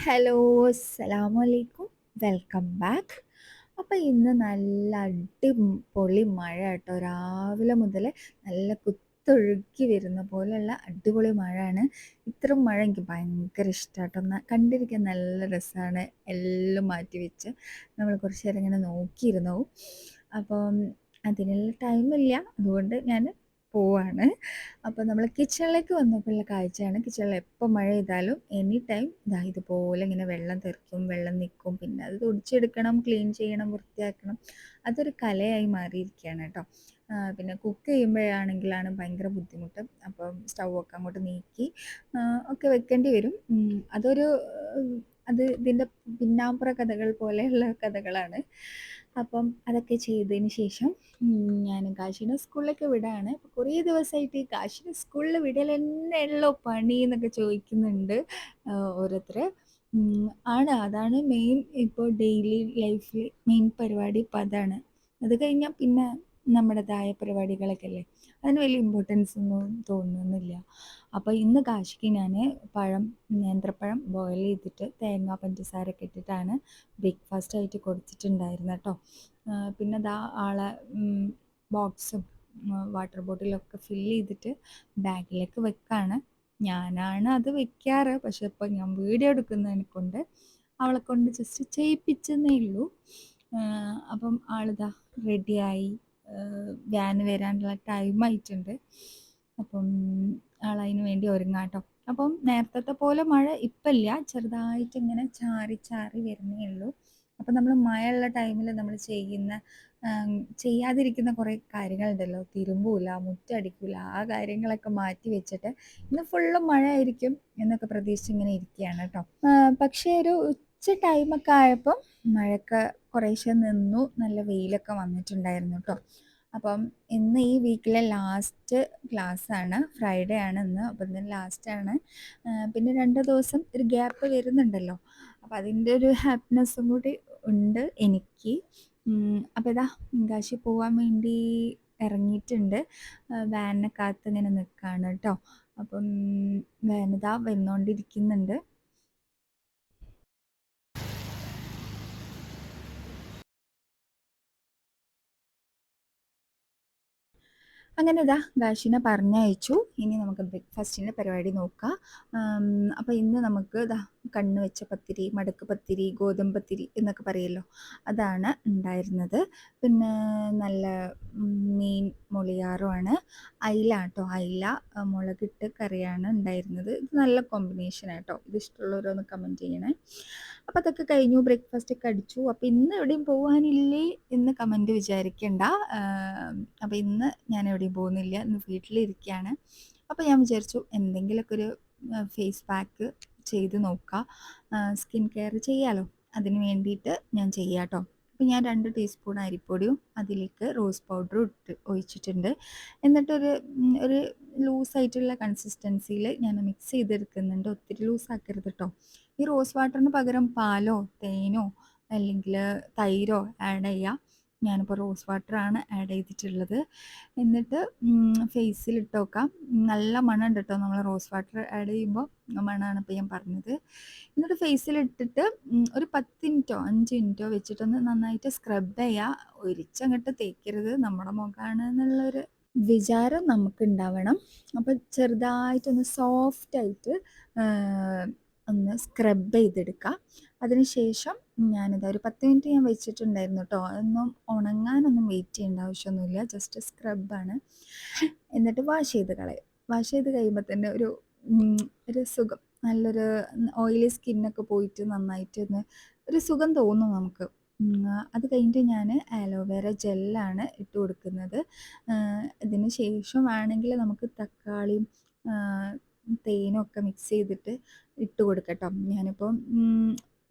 Hello അസ്സലാമു welcome back. അപ്പോൾ ഇന്ന് നല്ല അടിപൊളി മഴ കേട്ടോ. രാവിലെ മുതൽ നല്ല കുത്തൊഴുക്കി വരുന്ന പോലെയുള്ള അടിപൊളി മഴയാണ്. ഇത്രയും മഴ എനിക്ക് ഭയങ്കര ഇഷ്ടമാട്ടോ കണ്ടിരിക്കാൻ നല്ല രസമാണ് എല്ലാം മാറ്റി വെച്ച് നമ്മൾ കുറച്ച് നേരം ഇങ്ങനെ നോക്കിയിരുന്നു അപ്പം അതിനുള്ള ടൈമില്ല അതുകൊണ്ട് ഞാൻ പോവാണ്. അപ്പോൾ നമ്മൾ കിച്ചണിലേക്ക് വന്നപ്പോഴുള്ള കാഴ്ചയാണ്. കിച്ചണിൽ എപ്പോൾ മഴ ചെയ്താലും എനി ടൈം ഇതാ ഇതുപോലെ ഇങ്ങനെ വെള്ളം തെറിക്കും വെള്ളം നിൽക്കും പിന്നെ അത് തുടിച്ചെടുക്കണം ക്ലീൻ ചെയ്യണം വൃത്തിയാക്കണം. അതൊരു കലയായി മാറിയിരിക്കുകയാണ് കേട്ടോ. പിന്നെ കുക്ക് ചെയ്യുമ്പോഴാണെങ്കിലാണ് ഭയങ്കര ബുദ്ധിമുട്ട്. അപ്പം സ്റ്റൗ ഒക്കെ അങ്ങോട്ട് നീക്കി ഒക്കെ വെക്കേണ്ടി വരും. അതൊരു അത് ഇതിന്റെ പിന്നാമ്പുറ കഥകൾ പോലെയുള്ള കഥകളാണ്. അപ്പം അതൊക്കെ ചെയ്തതിന് ശേഷം ഞാൻ കാശിനെ സ്കൂളിലൊക്കെ വിടാണ്. കുറേ ദിവസമായിട്ട് ഈ കാശിനെ സ്കൂളിൽ വിടൽ തന്നെയുള്ളോ പണി എന്നൊക്കെ ചോദിക്കുന്നുണ്ട് ഓരോരുത്തർ ആണ്. അതാണ് മെയിൻ ഇപ്പോൾ ഡെയിലി ലൈഫിൽ മെയിൻ പരിപാടി. ഇപ്പം അതാണ്. അത് കഴിഞ്ഞാൽ പിന്നെ നമ്മുടേതായ പരിപാടികളൊക്കെ അല്ലേ അതിന് വലിയ ഇമ്പോർട്ടൻസ് ഒന്നും തോന്നുന്നില്ല. അപ്പോൾ ഇന്ന് കാശിക്ക് ഞാൻ പഴം നേന്ത്രപ്പഴം ബോയിൽ ചെയ്തിട്ട് തേങ്ങ പഞ്ചസാരയൊക്കെ ഇട്ടിട്ടാണ് ബ്രേക്ക്ഫാസ്റ്റ് ആയിട്ട് കൊടുത്തിട്ടുണ്ടായിരുന്നു കേട്ടോ. പിന്നെ ദാ ആളെ ബോക്സും വാട്ടർ ബോട്ടിലൊക്കെ ഫില്ല് ചെയ്തിട്ട് ബാഗിലേക്ക് വെക്കാണ്. ഞാനാണ് അത് വെക്കാറ്. പക്ഷെ ഇപ്പോൾ ഞാൻ വീഡിയോ എടുക്കുന്നതിനെ കൊണ്ട് അവളെ കൊണ്ട് ജസ്റ്റ് ചെയ്യിപ്പിച്ചെന്നേ ഉള്ളൂ. അപ്പം ആളിതാ റെഡിയായി വാന് വരാനുള്ള ടൈം ആയിട്ടുണ്ട്. അപ്പം ആളതിന് വേണ്ടി ഒരുങ്ങാം കേട്ടോ അപ്പം നേരത്തെ പോലെ മഴ ഇപ്പം ഇല്ല ചെറുതായിട്ട് ഇങ്ങനെ ചാറി ചാറി വരുന്നേ ഉള്ളൂ. അപ്പം നമ്മൾ മഴയുള്ള ടൈമിൽ നമ്മൾ ചെയ്യുന്ന ചെയ്യാതിരിക്കുന്ന കുറേ കാര്യങ്ങളുണ്ടല്ലോ. തിരുമ്പൂല മുറ്റടിക്കൂല ആ കാര്യങ്ങളൊക്കെ മാറ്റി വെച്ചിട്ട് ഇന്ന് ഫുള്ള് മഴ ആയിരിക്കും എന്നൊക്കെ പ്രതീക്ഷിച്ച് ഇങ്ങനെ ഇരിക്കുകയാണ് കേട്ടോ പക്ഷേ ഒരു ഉച്ച ടൈമൊക്കെ ആയപ്പം മഴയൊക്കെ കുറേശ്ശെ നിന്നു. നല്ല വെയിലൊക്കെ വന്നിട്ടുണ്ടായിരുന്നു കേട്ടോ അപ്പം ഇന്ന് ഈ വീക്കിലെ ലാസ്റ്റ് ക്ലാസ് ആണ്. ഫ്രൈഡേ ആണ് ഇന്ന്. അപ്പം ഇന്ന് ലാസ്റ്റാണ് പിന്നെ രണ്ട് ദിവസം ഒരു ഗ്യാപ്പ് വരുന്നുണ്ടല്ലോ. അപ്പം അതിന്റെ ഒരു ഹാപ്പിനെസ്സും കൂടി ഉണ്ട് എനിക്ക്. അപ്പം ഇതാ കാശി പോകാൻ വേണ്ടി ഇറങ്ങിയിട്ടുണ്ട്. വാനിനെ കാത്ത് ഇങ്ങനെ നിൽക്കുകയാണ് കേട്ടോ അപ്പം വാനിതാ വന്നുകൊണ്ടിരിക്കുന്നുണ്ട് അങ്ങനെ ഇതാ ദാഷിനെ പറഞ്ഞയച്ചു. ഇനി നമുക്ക് ബ്രേക്ക്ഫാസ്റ്റിന്റെ പരിപാടി നോക്കാം. അപ്പോൾ ഇന്ന് നമുക്ക് ഇതാ കണ്ണ് വെച്ച പത്തിരി മടക്ക് പത്തിരി ഗോതമ്പ് പത്തിരി എന്നൊക്കെ പറയുമല്ലോ അതാണ് ഉണ്ടായിരുന്നത്. പിന്നെ നല്ല മീൻ മൊളിയാറുമാണ്. അയില കേട്ടോ അയില മുളകിട്ട് കറിയാണ് ഉണ്ടായിരുന്നത്. ഇത് നല്ല കോമ്പിനേഷൻ ആട്ടോ. ഇത് ഇഷ്ടമുള്ളവരൊന്ന് കമന്റ് ചെയ്യണേ. അപ്പോൾ അതൊക്കെ കഴിഞ്ഞു ബ്രേക്ക്ഫാസ്റ്റ് ഒക്കെ അടിച്ചു. അപ്പോൾ ഇന്ന് എവിടെയും പോകാനില്ലേ എന്ന് കമന്റ് വിചാരിക്കണ്ട. അപ്പോൾ ഇന്ന് ഞാൻ എവിടെയും പോകുന്നില്ല. ഇന്ന് വീട്ടിലിരിക്കുകയാണ് അപ്പോൾ ഞാൻ വിചാരിച്ചു എന്തെങ്കിലുമൊക്കെ ഒരു ഫേസ് പാക്ക് ചെയ്ത് നോക്കുക സ്കിൻ കെയർ ചെയ്യാലോ? അതിന് വേണ്ടിയിട്ട് ഞാൻ ചെയ്യാം കേട്ടോ അപ്പോൾ ഞാൻ രണ്ട് ടീസ്പൂൺ അരിപ്പൊടിയും അതിലേക്ക് റോസ് പൗഡറും ഇട്ട് ഒഴിച്ചിട്ടുണ്ട്. എന്നിട്ടൊരു ഒരു ലൂസായിട്ടുള്ള കൺസിസ്റ്റൻസിയിൽ ഞാൻ മിക്സ് ചെയ്തെടുക്കുന്നുണ്ട്. ഒത്തിരി ലൂസാക്കരുത് കേട്ടോ ഈ റോസ് വാട്ടറിന് പകരം പാലോ തേനോ അല്ലെങ്കിൽ തൈരോ ആഡ് ചെയ്യാം. ഞാനിപ്പോൾ റോസ് വാട്ടറാണ് ആഡ് ചെയ്തിട്ടുള്ളത്. എന്നിട്ട് ഫേസിൽ ഇട്ട് നല്ല മണമുണ്ട് കേട്ടോ നമ്മൾ റോസ് വാട്ടർ ആഡ് ചെയ്യുമ്പോൾ മണമാണ് ഇപ്പോൾ ഞാൻ പറഞ്ഞത്. എന്നിട്ട് ഫേസിൽ ഇട്ടിട്ട് ഒരു പത്ത് മിനിറ്റോ അഞ്ച് മിനിറ്റോ വെച്ചിട്ടൊന്ന് നന്നായിട്ട് സ്ക്രബ് ചെയ്യുക ഒരിച്ചങ്ങോട്ട് തേക്കരുത്. നമ്മുടെ മുഖമാണ് എന്നുള്ളൊരു വിചാരം നമുക്ക് ഉണ്ടാവണം അപ്പോൾ ചെറുതായിട്ടൊന്ന് സോഫ്റ്റായിട്ട് ഒന്ന് സ്ക്രബ് ചെയ്തെടുക്കുക അതിനുശേഷം ഞാനിത് ഒരു പത്ത് മിനിറ്റ് ഞാൻ വെച്ചിട്ടുണ്ടായിരുന്നു കേട്ടോ ഒന്നും ഉണങ്ങാനൊന്നും വെയിറ്റ് ചെയ്യേണ്ട ആവശ്യമൊന്നുമില്ല. ജസ്റ്റ് സ്ക്രബാണ് എന്നിട്ട് വാഷ് ചെയ്ത് കളയും. വാഷ് ചെയ്ത് കഴിയുമ്പോൾ തന്നെ ഒരു ഒരു സുഖം. നല്ലൊരു ഓയിലി സ്കിന്നൊക്കെ പോയിട്ട് നന്നായിട്ട് ഒരു സുഖം തോന്നും നമുക്ക്. അത് കഴിഞ്ഞിട്ട് ഞാൻ ആലോവേര ജെല്ലാണ് ഇട്ട് കൊടുക്കുന്നത്. ഇതിന് ശേഷം വേണമെങ്കിൽ നമുക്ക് തക്കാളിയും തേനും ഒക്കെ മിക്സ് ചെയ്തിട്ട് ഇട്ട് കൊടുക്കട്ടോ. ഞാനിപ്പം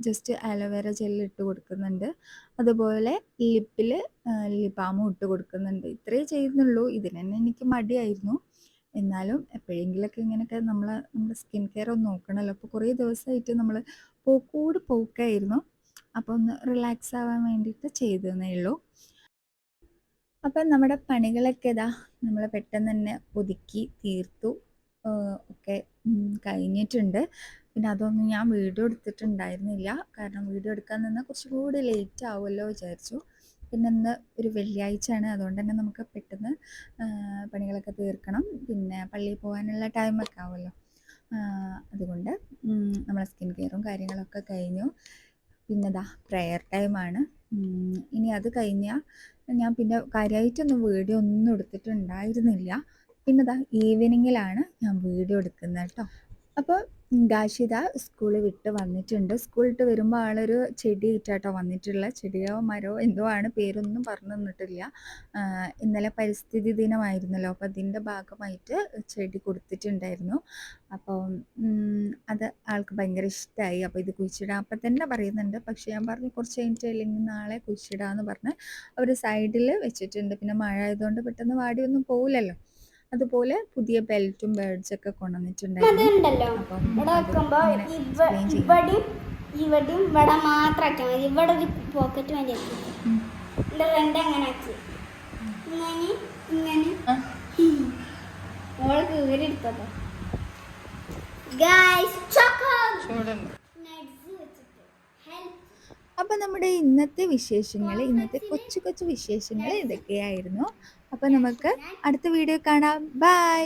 ജസ്റ്റ് അലോവേര ജെല്ല് ഇട്ട് കൊടുക്കുന്നുണ്ട്. അതുപോലെ ലിപ്പിൽ ലിപ് ബാമും ഇട്ട് കൊടുക്കുന്നുണ്ട്. ഇത്രയേ ചെയ്യുന്നുള്ളൂ. ഇതിന് തന്നെ എനിക്ക് മടിയായിരുന്നു. എന്നാലും എപ്പോഴെങ്കിലൊക്കെ ഇങ്ങനെയൊക്കെ നമ്മൾ നമ്മുടെ സ്കിൻ കെയർ ഒന്ന് നോക്കണമല്ലോ അപ്പോൾ കുറേ ദിവസമായിട്ട് നമ്മൾ പോക്കൂട് പോക്കായിരുന്നു. അപ്പോൾ ഒന്ന് റിലാക്സ് ആവാൻ വേണ്ടിയിട്ട് ചെയ്തതേ ഉള്ളൂ. അപ്പം നമ്മുടെ പണികളൊക്കെ ഇതാ നമ്മൾ പെട്ടെന്ന് തന്നെ ഒതുക്കി തീർത്തു. ഒക്കെ കഴിഞ്ഞിട്ടുണ്ട്. പിന്നെ അതൊന്നും ഞാൻ വീഡിയോ എടുത്തിട്ടുണ്ടായിരുന്നില്ല. കാരണം വീഡിയോ എടുക്കാൻ നിന്ന് കുറച്ചും കൂടി ലേറ്റ് ആവുമല്ലോ വിചാരിച്ചു. പിന്നെ ഇന്ന് ഒരു വെള്ളിയാഴ്ചയാണ്. അതുകൊണ്ട് തന്നെ നമുക്ക് പെട്ടെന്ന് പണികളൊക്കെ തീർക്കണം. പിന്നെ പള്ളിയിൽ പോകാനുള്ള ടൈമൊക്കെ ആവുമല്ലോ. അതുകൊണ്ട് നമ്മളെ സ്കിൻ കെയറും കാര്യങ്ങളൊക്കെ കഴിഞ്ഞു. പിന്നെ ദാ പ്രെയർ ടൈമാണ് ഇനി അത് കഴിഞ്ഞാൽ ഞാൻ പിന്നെ കാര്യമായിട്ടൊന്നും വീഡിയോ ഒന്നും എടുത്തിട്ടുണ്ടായിരുന്നില്ല. പിന്നെ ദാ ഈവനിങ്ങിലാണ് ഞാൻ വീഡിയോ എടുക്കുന്നത് കേട്ടോ. അപ്പോൾ ഗാഷിത സ്കൂൾ വിട്ട് വന്നിട്ടുണ്ട്. സ്കൂൾ വിട്ട് വരുമ്പോൾ ആളൊരു ചെടി ഇട്ടാട്ടോ വന്നിട്ടുള്ള. ചെടിയോ മരമോ എന്തോ ആണ്. പേരൊന്നും പറഞ്ഞു തന്നിട്ടില്ല. ഇന്നലെ പരിസ്ഥിതി ദിനമായിരുന്നല്ലോ. അപ്പോൾ അതിന്റെ ഭാഗമായിട്ട് ചെടി കൊടുത്തിട്ടുണ്ടായിരുന്നു. അപ്പോൾ അത് ആൾക്ക് ഭയങ്കര ഇഷ്ടമായി അപ്പോൾ ഇത് കുഴിച്ചിടാം. അപ്പം തന്നെ പറയുന്നുണ്ട്. പക്ഷെ ഞാൻ പറഞ്ഞു കുറച്ച് കഴിഞ്ഞിട്ട് അല്ലെങ്കിൽ നാളെ കുഴിച്ചിടാമെന്ന് പറഞ്ഞ് അവർ സൈഡിൽ വെച്ചിട്ടുണ്ട്. പിന്നെ മഴ ആയതുകൊണ്ട് പെട്ടെന്ന് വാടിയൊന്നും പോവില്ലല്ലോ. അതുപോലെ പുതിയ ബെൽറ്റും ബേഡ്സ് ഒക്കെ കൊണ്ടുവന്നിട്ടുണ്ടായിരുന്നു ഇവിടെ. ഇവിടെയും മാത്രം ആക്കിയാൽ മതി. ഒരു പോക്കറ്റ് ഉം. ഇവിടെ രണ്ട് അങ്ങനെ ആക്കി. ഇങ്ങനെ ഇങ്ങനെ. കീറി ചോക്കോ അപ്പം നമ്മുടെ ഇന്നത്തെ വിശേഷങ്ങൾ ഇന്നത്തെ കൊച്ചു കൊച്ചു വിശേഷങ്ങൾ ഇതൊക്കെയായിരുന്നു. അപ്പം നമുക്ക് അടുത്ത വീഡിയോ കാണാം. ബൈ.